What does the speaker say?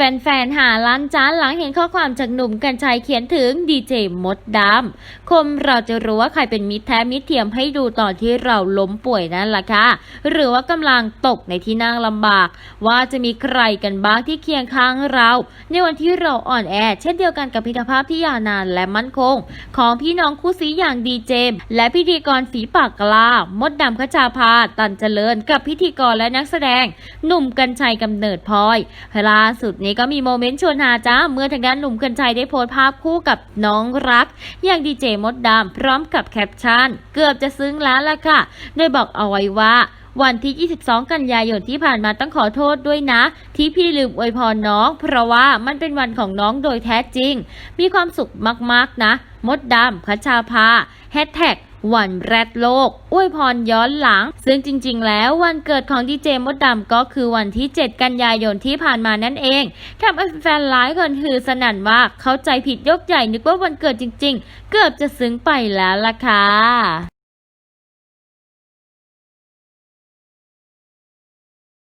แฟนๆ หาล้านจ้านหลังเห็นข้อความจากหนุ่มกัญชัยเขียนถึงดีเจมดดำคมเราจะรู้ว่าใครเป็นมิตรแท้มิตรเทียมให้ดูตอนที่เราล้มป่วยนั่นแหละค่ะ หรือว่ากำลังตกในที่นั่งลำบาก ว่าจะมีใครกันบ้างที่เคียงข้างเรา ในวันที่เราอ่อนแอ เช่นเดียวกันกับพิธภาพที่ยาวนานและมั่นคง ของพี่น้องคู่สีอย่างดีเจมและพิธีกรฝีปากกล้ามดดำขจาภาตันเจริญ กับพิธีกรและนักแสดง หนุ่มกัญชัยกำเนิดพลอยล่าสุดเนี้ก็มีโมเมนต์ชวนหาจ้าเมื่อทางด้านหนุ่มกัญชัยได้โพสต์ภาพคู่กับน้องรัก อย่างดีเจมดดำพร้อมกับแคปชั่น เกือบจะซึ้งแล้วล่ะค่ะ โดยบอกเอาไว้ว่าวันที่ 22 กันยายนที่ผ่านมาต้องขอโทษด้วยนะ ที่พี่ลืมอวยพรน้อง เพราะว่ามันเป็นวันของน้องโดยแท้จริง มีความสุขมากๆนะ มดดำพัชชาภาแฮชแท็ก วันแรดโลก อวยพรย้อนหลัง ซึ่งจริง ๆ แล้ววันเกิดของดีเจมดดำก็คือวันที่ 7 กันยายนที่ผ่านมานั่นเองทำเอาแฟนๆหลายคนฮือสนั่นว่าเข้าใจผิดยกใหญ่นึกว่าวันเกิดจริง ๆ เกือบจะซึ้งไปแล้วล่ะค่ะ